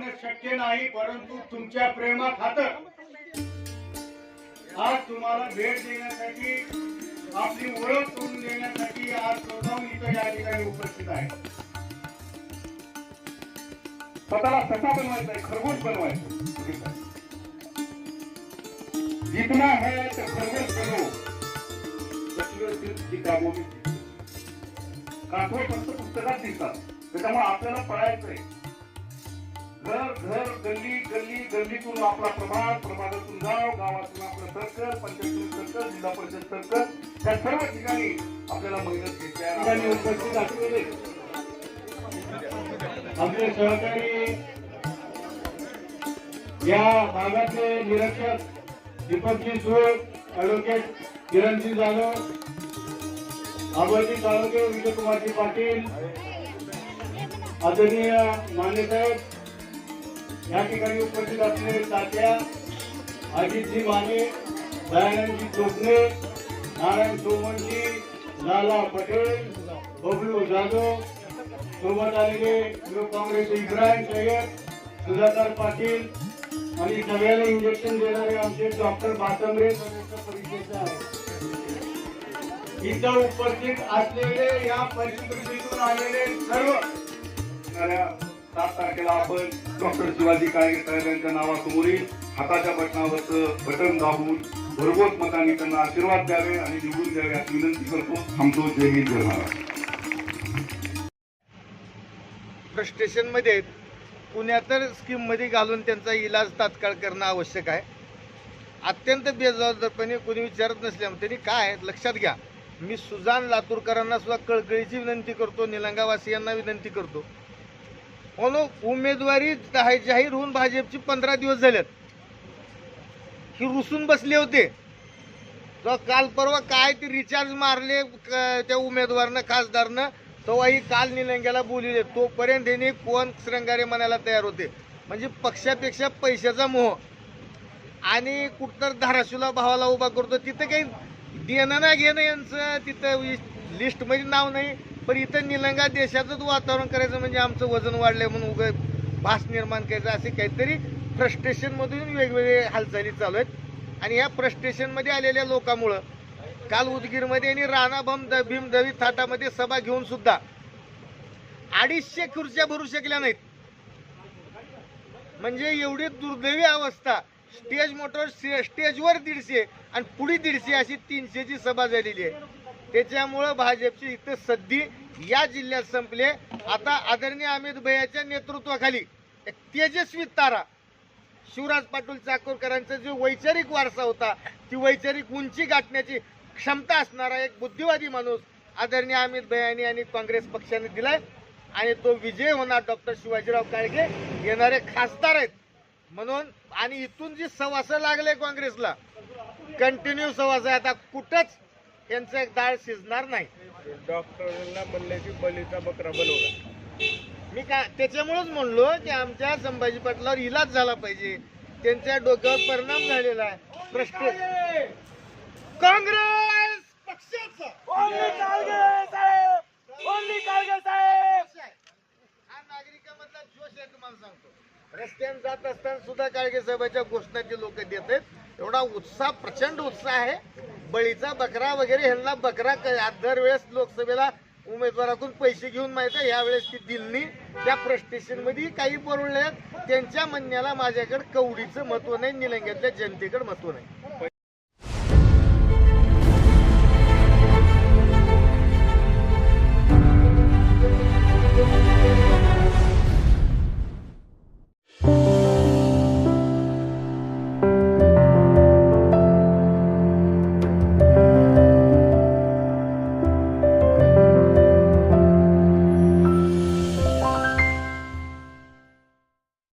जाणं शक्य नाही परंतु तुमच्या प्रेमा खातर आज तुम्हाला भेट देण्यासाठी आपली ओळख करून देण्यासाठी आज स्वतःहून इथं या ठिकाणी उपस्थित आहे. स्वतःला ससा बनवायचा आहे खरगोश बनवायचं जितना है तर खरगोश बनो तस्वीर दिल काठोळ फक्त पुस्तकात दिसतात. त्याच्यामुळे आपल्याला पळायचंय. घर घर गल्ली गल्ली गल्लीतून आपला प्रभाग प्रभागातून गाव गावातून आपलं सरकार पंचायतीतून सरकार जिल्हा परिषद सरकार त्या सर्व ठिकाणी आपल्याला मेहनत घेतली उपस्थित असलेले आपले सहकारी या भागातले निरीक्षक दीपकजी सुळ ऍडव्होकेट किरणजी जाधव आबाजी तालुके विजयकुमारजी पाटील आदरणीय मान्यसाहेब या ठिकाणी उपस्थित असलेले तात्या अजितजी माने दयानंदजी चोपणे नारायण सोमनजी लाला पटेल बबलू जाधव सोबत आलेले युवक काँग्रेस इब्राहिम सय्यद सुधाकर पाटील आणि सगळ्याला इंजेक्शन देणारे आमचे डॉक्टर बातंबरे सदस्य परिषदेचे इथं उपस्थित असलेले या परिस्थितीतून आलेले सर्व सात तारखेला आपण डॉक्टर शिवाजी काळगे साहेबांच्या नावासमोरील हाताच्या बटनावरचं बटन दाबून भरघोस मतांनी त्यांना आशीर्वाद द्यावे आणि निवडून द्यावे अशी विनंती करतो. थांबतो. जय हिंद जय महाराष्ट्र. फ्रस्ट्रेशनमध्ये पुण्यातर स्कीममध्ये घालून त्यांचा इलाज तात्काळ करणं आवश्यक आहे. अत्यंत बेजबाबदारपणे कोणी विचारत नसल्यामुळे त्यांनी काय आहे लक्षात घ्या. मी सुजान लातूरकरांना सुद्धा कळकळीची विनंती करतो निलंगावासियांना विनंती करतो. म्हणून उमेदवारी जाहीर होऊन भाजपची पंधरा दिवस झालेत. ही रुसून बसले होते. काल परवा काय ते रिचार्ज मारले क- त्या उमेदवारनं खासदारनं तेव्हाही काल निलंग्याला बोलले तोपर्यंत त्यांनी कोण श्रंगारे म्हणायला तयार होते? म्हणजे पक्षापेक्षा पैशाचा मोह. आणि कुठतर धाराशिवला भावाला उभा करतो तिथं काही देणं ना घेणं यांचं तिथं लिस्टमध्ये नाव नाही. पण इथं निलंगा देशाचंच वातावरण करायचं म्हणजे आमचं वजन वाढलंय म्हणून उगं भास निर्माण करायचं असे काहीतरी फ्रस्ट्रेशनमधून वेगवेगळे हालचाली चालू आहेत. आणि या फ्रस्ट्रेशनमध्ये आलेल्या लोकांमुळं काल उदगीरमध्ये आणि राणा भम द भीम थाटामध्ये सभा घेऊन सुद्धा अडीचशे खुर्च्या भरू शकल्या नाहीत. म्हणजे एवढी दुर्दैवी अवस्था. स्टेज मोटर स्टेजवर दीडशे आणि पुढे दीडशे अशी तीनशेची सभा झालेली आहे. त्याच्यामुळं भाजपची इथं सद्दी या जिल्ह्यात संपले आता आदरणीय अमित भैयाच्या नेतृत्वाखाली एक तेजस्वी तारा शिवराज पाटील चाकूरकरांचा जो वैचारिक वारसा होता ती वैचारिक उंची गाठण्याची क्षमता असणारा एक बुद्धिवादी माणूस आदरणीय अमित भैयानी आणि काँग्रेस पक्षाने दिलाय. आणि तो विजय होणार डॉक्टर शिवाजीराव काळगे येणारे खासदार आहेत. म्हणून आणि इथून जी सवासं लागले काँग्रेसला कंटिन्यू सवास आहे. आता कुठंच यांचं एक डाळ शिजणार नाही. डॉक्टरांना म्हणले की बलीचा बकरा बनवला. मी का त्याच्यामुळेच म्हणलो की आमच्या संभाजी पाटलावर इलाज झाला पाहिजे. त्यांच्या डोक्यावर परिणाम झालेला आहे. प्रश्न. काँग्रेस पक्षाचा. हा नागरिकांमधला जोश आहे तुम्हाला सांगतो. रस्त्याने जात असताना सुद्धा काळगे साहेबाच्या घोषणा ते लोक देत आहेत. एवढा उत्साह प्रचंड उत्साह आहे. बळीचा बकरा वगैरे ह्यांना बकरा क- दरवेळेस लोकसभेला उमेदवारातून पैसे घेऊन माहिती आहे यावेळेस ती दिल्ली त्या प्रस्टेशनमध्ये काही बोलले आहेत. त्यांच्या म्हणण्याला माझ्याकडे कवडीचं महत्त्व नाही निलंग्यातल्या जनतेकडे महत्त्व नाही.